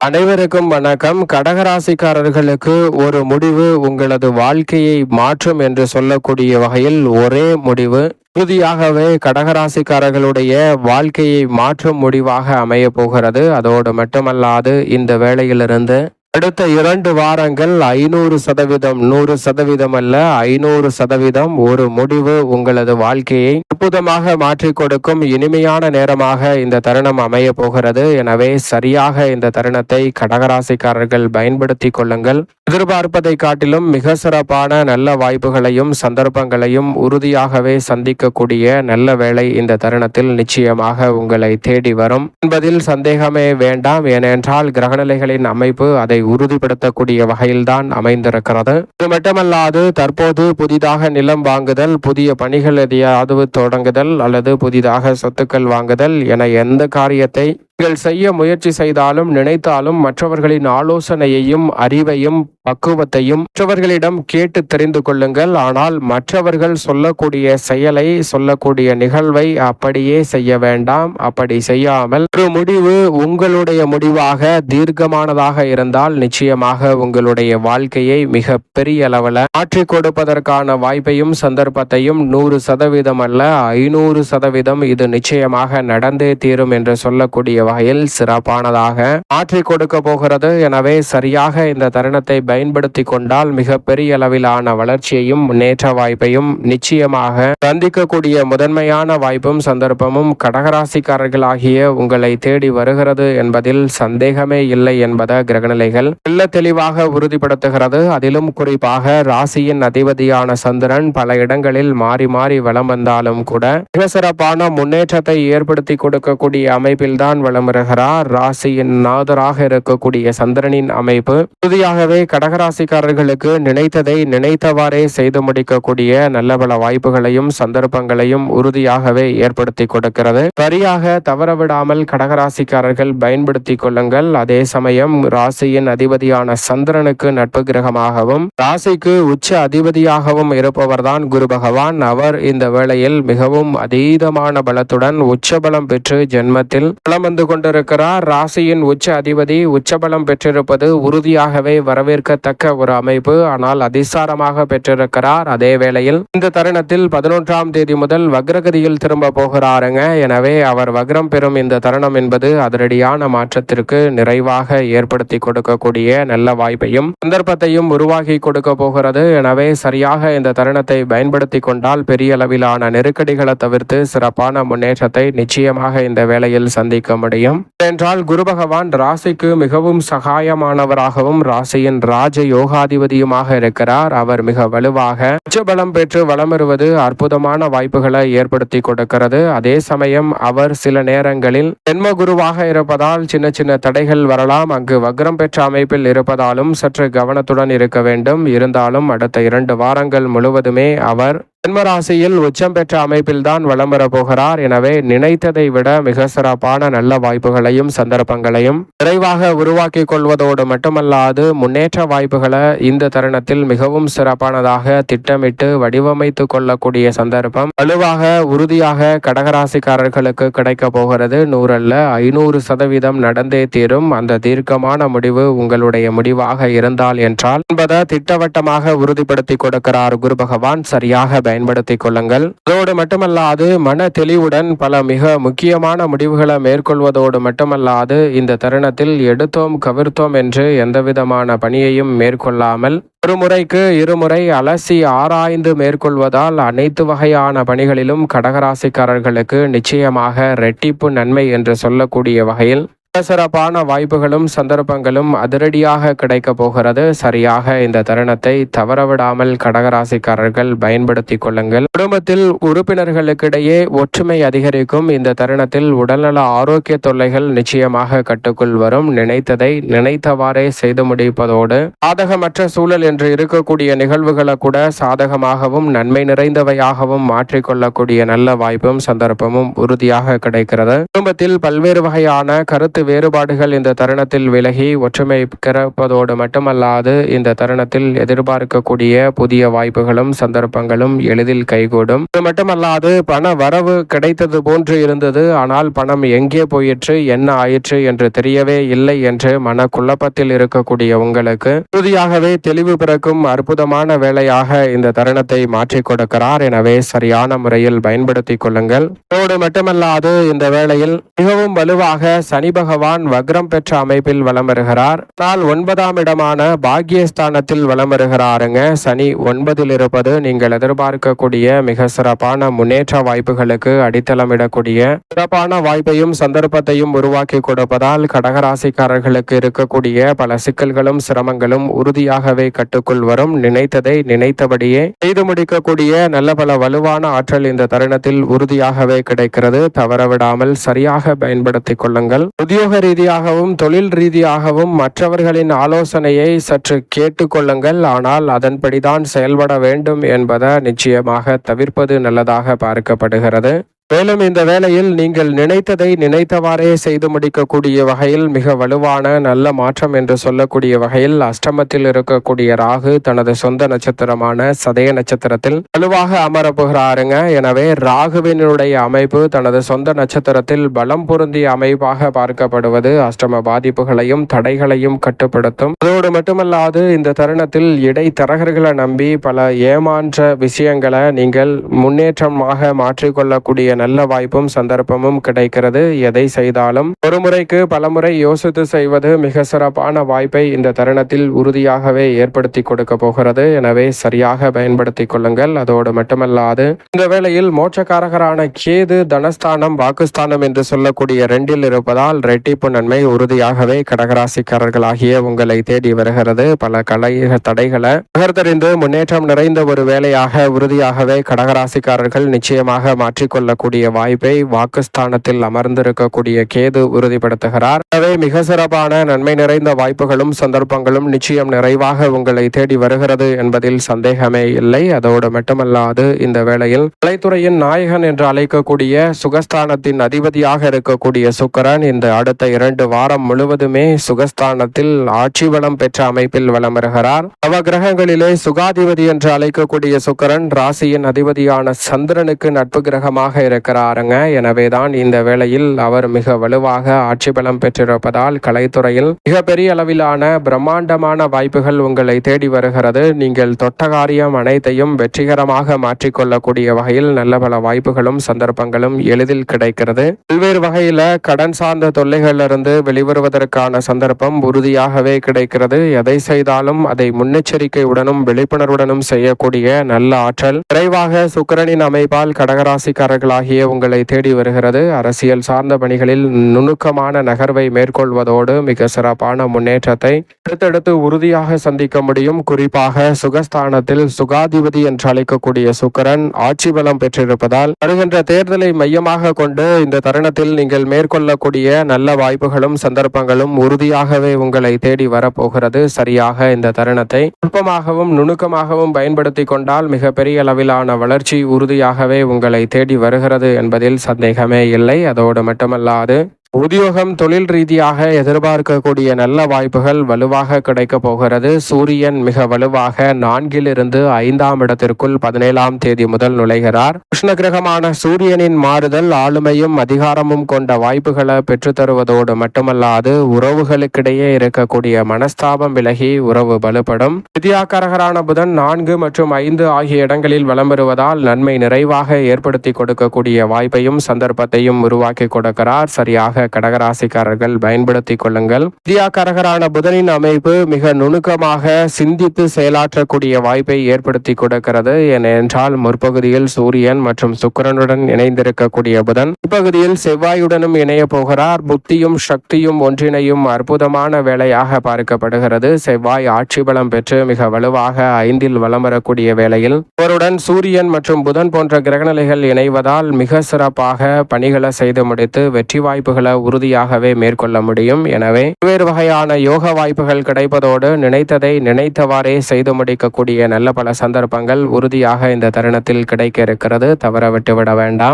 அனைவருக்கும் வணக்கம். கடகராசிக்காரர்களுக்கு ஒரு முடிவு உங்களது வாழ்க்கையை மாற்றும் என்று சொல்லக்கூடிய வகையில் ஒரே முடிவு. உறுதியாகவே கடகராசிக்காரர்களுடைய வாழ்க்கையை மாற்றும் முடிவாக அமைய போகிறது. அதோடு மட்டுமல்லாது இந்த வேளையிலிருந்து அடுத்த இரண்டு வாரங்கள் ஐநூறு சதவீதம் நூறு சதவீதம் அல்ல ஐநூறு சதவீதம் ஒரு முடிவு உங்களது வாழ்க்கையை அற்புதமாக மாற்றிக் கொடுக்கும் இனிமையான நேரமாக இந்த தருணம் அமைய போகிறது. எனவே சரியாக இந்த தருணத்தை கடகராசிக்காரர்கள் பயன்படுத்திக் கொள்ளுங்கள். எதிர்பார்ப்பதை காட்டிலும் மிக சிறப்பான நல்ல வாய்ப்புகளையும் சந்தர்ப்பங்களையும் உறுதியாகவே சந்திக்கக்கூடிய நல்ல வேலை இந்த தருணத்தில் நிச்சயமாக உங்களை தேடி வரும். என்பதில் சந்தேகமே வேண்டாம். ஏனென்றால் கிரகநிலைகளின் அமைப்பு அதை உறுதிப்படுத்தக்கூடிய வகையில்தான் அமைந்திருக்கிறது. இது மட்டுமல்லாது தற்போது புதிதாக நிலம் வாங்குதல் புதிய பணிகள் எதையாவது தொடங்குதல் அல்லது புதிதாக சொத்துக்கள் வாங்குதல் என எந்த காரியத்தை நீங்கள் செய்ய முயற்சி செய்தாலும் நினைத்தாலும் மற்றவர்களின் ஆலோசனையையும் அறிவையும் பக்குவத்தையும் மற்றவர்களிடம் கேட்டு தெரிந்து கொள்ளுங்கள். ஆனால் மற்றவர்கள் சொல்லக்கூடிய செயலை சொல்லக்கூடிய நிகழ்வை அப்படியே செய்ய வேண்டாம். அப்படி செய்யாமல் ஒரு முடிவு உங்களுடைய முடிவாக தீர்க்கமானதாக இருந்தால் நிச்சயமாக உங்களுடைய வாழ்க்கையை மிக பெரிய அளவில் மாற்றிக் கொடுப்பதற்கான வாய்ப்பையும் சந்தர்ப்பத்தையும் நூறு சதவீதம் அல்ல ஐநூறு சதவீதம் இது நிச்சயமாக நடந்தே தீரும் என்று சொல்லக்கூடிய வகையில் சிறப்பானதாக மாற்றி கொடுக்க போகிறது. எனவே சரியாக இந்த தருணத்தை பயன்படுத்தி கொண்டால் மிக பெரிய அளவிலான வளர்ச்சியையும் முன்னேற்ற வாய்ப்பையும் நிச்சயமாக சந்திக்கக்கூடிய முதன்மையான வாய்ப்பும் சந்தர்ப்பமும் கடகராசிக்காரர்களாகிய உங்களை தேடி வருகிறது என்பதில் சந்தேகமே இல்லை என்பத கிரகநிலைகள் நல்ல தெளிவாக உறுதிப்படுத்துகிறது. அதிலும் குறிப்பாக ராசியின் அதிபதியான சந்திரன் பல இடங்களில் மாறி மாறி வளம் வந்தாலும் கூட மிக சிறப்பான முன்னேற்றத்தை ஏற்படுத்தி கொடுக்கக்கூடிய அமைப்பில்தான் வள வருகிறார் ராசியின் நாதராக இருக்கக்கூடிய சந்திரனின் அமைப்பு உறுதியாகவே கடகராசிக்காரர்களுக்கு நினைத்ததை நினைத்தவாறே செய்து முடிக்கக்கூடிய நல்ல பல வாய்ப்புகளையும் சந்தர்ப்பங்களையும் உறுதியாகவே ஏற்படுத்தி கொடுக்கிறது. சரியாக தவறவிடாமல் கடகராசிக்காரர்கள் பயன்படுத்தி கொள்ளுங்கள். அதே சமயம் ராசியின் அதிபதியான சந்திரனுக்கு நட்பு கிரகமாகவும் ராசிக்கு உச்ச அதிபதியாகவும் இருப்பவர்தான் குரு பகவான். அவர் இந்த வேளையில் மிகவும் அதீதமான பலத்துடன் உச்சபலம் பெற்று ஜென்மத்தில் பலம் வந்து கொண்டிருக்கிறார். ராசியின் உச்ச அதிபதி உச்சபலம் பெற்றிருப்பது உறுதியாகவே வரவேற்கத்தக்க ஒரு அமைப்பு. ஆனால் அதிசாரமாக பெற்றிருக்கிறார். அதே வேளையில் இந்த தருணத்தில் பதினொன்றாம் தேதி முதல் வக்ரகதியில் திரும்ப போகிறாருங்க. எனவே அவர் வக்ரம் பெறும் இந்த தருணம் என்பது அதிரடியான மாற்றத்திற்கு நிறைவாக ஏற்படுத்தி கொடுக்கக்கூடிய நல்ல வாய்ப்பையும் சந்தர்ப்பத்தையும் உருவாகி கொடுக்க போகிறது. எனவே சரியாக இந்த தருணத்தை பயன்படுத்தி கொண்டால் பெரிய அளவிலான நெருக்கடிகளை தவிர்த்து சிறப்பான முன்னேற்றத்தை நிச்சயமாக இந்த வேளையில் சந்திக்க முடியும். என்றால் குரு பகவான் ராசிக்கு மிகவும் சகாயமானவராகவும் ராசியின் ராஜ யோகாதிபதியுமாக இருக்கிறார். அவர் மிக வலுவாக உச்சபலம் பெற்று வலம் வருவது அற்புதமான வாய்ப்புகளை ஏற்படுத்தி கொடுக்கிறது. அதே சமயம் அவர் சில நேரங்களில் ஜென்ம குருவாக இருப்பதால் சின்ன சின்ன தடைகள் வரலாம். அங்கு வக்ரம் பெற்ற அமைப்பில் இருப்பதாலும் சற்று கவனத்துடன் இருக்க வேண்டும். இருந்தாலும் அடுத்த இரண்டு வாரங்கள் முழுவதுமே அவர் ஜென்மராசியில் உச்சம் பெற்ற அமைப்பில்தான் வலம் வரப் போகிறார். எனவே நினைத்ததை விட மிக சிறப்பான நல்ல வாய்ப்புகளையும் சந்தர்ப்பங்களையும் விரைவாக உருவாக்கி கொள்வதோடு மட்டுமல்லாது முன்னேற்ற வாய்ப்புகளை இந்த தருணத்தில் மிகவும் சிறப்பானதாக திட்டமிட்டு வடிவமைத்து கொள்ளக்கூடிய சந்தர்ப்பம் வலுவாக உறுதியாக கடகராசிக்காரர்களுக்கு கிடைக்க போகிறது. நூறல்ல ஐநூறு சதவீதம் நடந்தே தீரும். அந்த தீர்க்கமான முடிவு உங்களுடைய முடிவாக இருந்தால் என்றால் என்பதை திட்டவட்டமாக உறுதிப்படுத்தி கொடுக்கிறார் குரு பகவான். சரியாக பயன்படுத்திக் கொள்ளுங்கள். அதோடு மட்டுமல்லாது மன தெளிவுடன் பல மிக முக்கியமான முடிவுகளை மேற்கொள்வதோடு மட்டுமல்லாது இந்த தருணத்தில் எடுத்தோம் கவிர்த்தோம் என்று எந்தவிதமான பணியையும் மேற்கொள்ளாமல் ஒரு முறைக்கு இருமுறை அலசி ஆராய்ந்து மேற்கொள்வதால் அனைத்து வகையான பணிகளிலும் கடகராசிக்காரர்களுக்கு நிச்சயமாக ரெட்டிப்பு நன்மை என்று சொல்லக்கூடிய வகையில் சிறப்பான வாய்ப்புகளும் சந்தர்ப்பங்களும் அதிரடியாக கிடைக்க போகிறது. சரியாக இந்த தருணத்தை தவறவிடாமல் கடகராசிக்காரர்கள் பயன்படுத்தி கொள்ளுங்கள். குடும்பத்தில் உறுப்பினர்களுக்கிடையே ஒற்றுமை அதிகரிக்கும். இந்த தருணத்தில் உடல்நல ஆரோக்கிய தொல்லைகள் நிச்சயமாக கட்டுக்குள் வரும். நினைத்ததை நினைத்தவாறே செய்து முடிப்பதோடு சாதகமற்ற சூழல் என்று இருக்கக்கூடிய நிகழ்வுகளை கூட சாதகமாகவும் நன்மை நிறைந்தவையாகவும் மாற்றிக்கொள்ளக்கூடிய நல்ல வாய்ப்பும் சந்தர்ப்பமும் உறுதியாக கிடைக்கிறது. குடும்பத்தில் பல்வேறு வகையான கருத்து வேறுபாடுகள் இந்த தருணத்தில் விலகி ஒற்றுமை கிடப்பதோடு மட்டுமல்லாது இந்த தருணத்தில் எதிர்பார்க்கக்கூடிய புதிய வாய்ப்புகளும் சந்தர்ப்பங்களும் எளிதில் கைகூடும். இது மட்டுமல்லாது பண வரவு கிடைத்தது போன்று இருந்தது. ஆனால் பணம் எங்கே போயிற்று என்ன ஆயிற்று என்று தெரியவே இல்லை என்று மன குழப்பத்தில் இருக்கக்கூடிய உங்களுக்கு உறுதியாகவே தெளிவு பிறக்கும் அற்புதமான வேலையாக இந்த தருணத்தை மாற்றிக் கொடுக்கிறார். எனவே சரியான முறையில் பயன்படுத்திக் கொள்ளுங்கள். அதோடு மட்டுமல்லாது இந்த வேளையில் மிகவும் வலுவாக சனி பகவான் பகவான் வக்ரம் பெற்ற அமைப்பில் வலம் வருகிறார் ஆனால் ஒன்பதாம் இடமான பாக்யஸ்தானத்தில் வலம் வருகிறாருங்க சனி ஒன்பதில் இருப்பது நீங்கள் எதிர்பார்க்கக்கூடிய மிக சிறப்பான முன்னேற்ற வாய்ப்புகளுக்கு அடித்தளமிடக்கூடிய சிறப்பான வாய்ப்பையும் சந்தர்ப்பத்தையும் உருவாக்கி கொடுப்பதால் கடகராசிக்காரர்களுக்கு இருக்கக்கூடிய பல சிக்கல்களும் சிரமங்களும் உறுதியாகவே கட்டுக்குள் வரும். நினைத்ததை நினைத்தபடியே செய்து முடிக்கக்கூடிய நல்ல பல வலுவான ஆற்றல் இந்த தருணத்தில் உறுதியாகவே கிடைக்கிறது. தவறவிடாமல் சரியாக பயன்படுத்திக் கொள்ளுங்கள். புதிய உத்தியோக ரீதியாகவும் தொழில் ரீதியாகவும் மற்றவர்களின் ஆலோசனையை சற்று கேட்டுக்கொள்ளுங்கள் ஆனால் அதன்படிதான் செயல்பட வேண்டும் என்பதை நிச்சயமாக தவிர்ப்பது நல்லதாக பார்க்கப்படுகிறது. மேலும் இந்த வேளையில் நீங்கள் நினைத்ததை நினைத்தவாறே செய்து முடிக்கக்கூடிய வகையில் மிக வலுவான நல்ல மாற்றம் என்று சொல்லக்கூடிய வகையில் அஷ்டமத்தில் இருக்கக்கூடிய ராகு தனது சொந்த நட்சத்திரமான சதய நட்சத்திரத்தில் வலுவாக அமரப்புகிறாருங்க. எனவே ராகுவினுடைய அமைப்பு தனது சொந்த நட்சத்திரத்தில் பலம் பொருந்திய அமைப்பாக பார்க்கப்படுவது அஷ்டம பாதிப்புகளையும் தடைகளையும் கட்டுப்படுத்தும். அதோடு மட்டுமல்லாது இந்த தருணத்தில் இடைத்தரகர்களை நம்பி பல ஏமாற்ற விஷயங்களை நீங்கள் முன்னேற்றமாக மாற்றிக்கொள்ளக்கூடிய நல்ல வாய்ப்பும் சந்தர்ப்பமும் கிடைக்கிறது. எதை செய்தாலும் ஒரு முறைக்கு பலமுறை யோசித்து செய்வது மிக சிறப்பான வாய்ப்பை இந்த தருணத்தில் உறுதியாகவே ஏற்படுத்தி கொடுக்க போகிறது. எனவே சரியாக பயன்படுத்தி கொள்ளுங்கள். அதோடு மட்டுமல்லாது இந்த வேளையில் மோட்சக்காரகரான கேது தனஸ்தானம் வாக்குஸ்தானம் என்று சொல்லக்கூடிய ரெண்டில் இருப்பதால் ரெட்டிப்பு நன்மை உறுதியாகவே கடகராசிக்காரர்களாகிய உங்களை தேடி வருகிறது. பல கலை தடைகளை நகர்த்தறிந்து முன்னேற்றம் நிறைந்த ஒரு வேலையாக உறுதியாகவே கடகராசிக்காரர்கள் நிச்சயமாக மாற்றிக்கொள்ளக்கூடிய வாய்ப்பை வாக்குஸ்தானத்தில் அமர்ந்திருக்கக்கூடிய கேது உறுதிப்படுத்துகிறார். எனவே மிக சிறப்பான நன்மை நிறைந்த வாய்ப்புகளும் சந்தர்ப்பங்களும் நிச்சயம் நிறைவாக உங்களை தேடி வருகிறது என்பதில் சந்தேகமே இல்லை. அதோடு மட்டுமல்லாது இந்த வேளையில் கலைத்துறையின் நாயகன் என்று அழைக்கக்கூடிய சுகஸ்தானத்தின் அதிபதியாக இருக்கக்கூடிய சுக்கரன் இந்த அடுத்த இரண்டு வாரம் முழுவதுமே சுகஸ்தானத்தில் ஆட்சி வளம் பெற்ற அமைப்பில் வலம் வருகிறார் நவ கிரகங்களிலே சுகாதிபதி என்று அழைக்கக்கூடிய சுக்கரன் ராசியின் அதிபதியான சந்திரனுக்கு நட்பு கிரகமாக இருக்கிறாருங்க எனவேதான் இந்த வேளையில் அவர் மிக வலுவாக ஆட்சி பலம் பெற்றிருப்பதால் கலைத்துறையில் மிகப்பெரிய அளவிலான பிரம்மாண்டமான வாய்ப்புகள் உங்களை தேடி வருகிறது. நீங்கள் தொட்ட காரியம் அனைத்தையும் வெற்றிகரமாக மாற்றிக்கொள்ளக்கூடிய வகையில் நல்ல பல வாய்ப்புகளும் சந்தர்ப்பங்களும் எளிதில் கிடைக்கிறது. பல்வேறு வகையில கடன் சார்ந்த தொல்லைகளிலிருந்து வெளிவருவதற்கான சந்தர்ப்பம் உறுதியாகவே கிடைக்கிறது. எதை செய்தாலும் அதை முன்னெச்சரிக்கையுடனும் விழிப்புணர்வுடனும் செய்யக்கூடிய நல்ல ஆற்றல். விரைவாக சுக்கிரனின் அமைப்பால் ஆகிய உங்களை தேடி வருகிறது. அரசியல் சார்ந்த பணிகளில் நுணுக்கமான நகர்வை மேற்கொள்வதோடு மிக சிறப்பான முன்னேற்றத்தை அடுத்தடுத்து உறுதியாக சந்திக்க முடியும். குறிப்பாக சுகஸ்தானத்தில் சுகாதிபதி என்று அழைக்கக்கூடிய சுக்கரன் ஆட்சி பலம் பெற்றிருப்பதால் வருகின்ற தேர்தலை மையமாக கொண்டு இந்த தருணத்தில் நீங்கள் மேற்கொள்ளக்கூடிய நல்ல வாய்ப்புகளும் சந்தர்ப்பங்களும் உறுதியாகவே உங்களை தேடி வரப்போகிறது. சரியாக இந்த தருணத்தை நுட்பமாகவும் நுணுக்கமாகவும் பயன்படுத்தி கொண்டால் மிகப்பெரிய அளவிலான வளர்ச்சி உறுதியாகவே உங்களை தேடி வருகிறது. என்பதில் சந்தேகமே இல்லை. அதோடு மட்டுமல்லாது உத்தியோகம் தொழில் ரீதியாக எதிர்பார்க்கக்கூடிய நல்ல வாய்ப்புகள் வலுவாக கிடைக்கப் போகிறது. சூரியன் மிக வலுவாக நான்கிலிருந்து ஐந்தாம் இடத்திற்குள் பதினேழாம் தேதி முதல் நுழைகிறார். கிருஷ்ண கிரகமான சூரியனின் மாறுதல் ஆளுமையும் அதிகாரமும் கொண்ட வாய்ப்புகளை பெற்றுத்தருவதோடு மட்டுமல்லாது உறவுகளுக்கிடையே இருக்கக்கூடிய மனஸ்தாபம் விலகி உறவு பலுப்படும் வித்யாக்காரகரான புதன் நான்கு மற்றும் ஐந்து ஆகிய இடங்களில் வலம் பெறுவதால் நன்மை நிறைவாக ஏற்படுத்தி கொடுக்கக்கூடிய வாய்ப்பையும் சந்தர்ப்பத்தையும் உருவாக்கி கொடுக்கிறார். சரியாக கடகராசிக்காரர்கள் பயன்படுத்திக் கொள்ளுங்கள். வித்யாக்காரகரான புதனின் அமைப்பு மிக நுணுக்கமாக சிந்தித்து செயலாற்றக்கூடிய வாய்ப்பை ஏற்படுத்தி கொடுக்கிறது. ஏனென்றால் முற்பகுதியில் சூரியன் மற்றும் சுக்கரனுடன் இணைந்திருக்கக்கூடிய புதன் இப்பகுதியில் செவ்வாயுடனும் இணைய போகிறார். புத்தியும் சக்தியும் ஒன்றிணையும் அற்புதமான வேலையாக பார்க்கப்படுகிறது. செவ்வாய் ஆட்சி பலம் பெற்று மிக வலுவாக ஐந்தில் வலம் வரக்கூடிய வேளையில் அவருடன் சூரியன் மற்றும் புதன் போன்ற கிரகநிலைகள் இணைவதால் மிக சிறப்பாக பணிகளை செய்து முடித்து வெற்றி வாய்ப்புகளை உறுதியாகவே மேற்கொள்ள முடியும். எனவே பல்வேறு வகையான யோக வாய்ப்புகள் கிடைப்பதோடு நினைத்ததை நினைத்தவாறே செய்து முடிக்கக்கூடிய நல்ல பல சந்தர்ப்பங்கள் உறுதியாக இந்த தருணத்தில் கிடைக்க இருக்கிறது. தவற விட்டுவிட வேண்டாம்.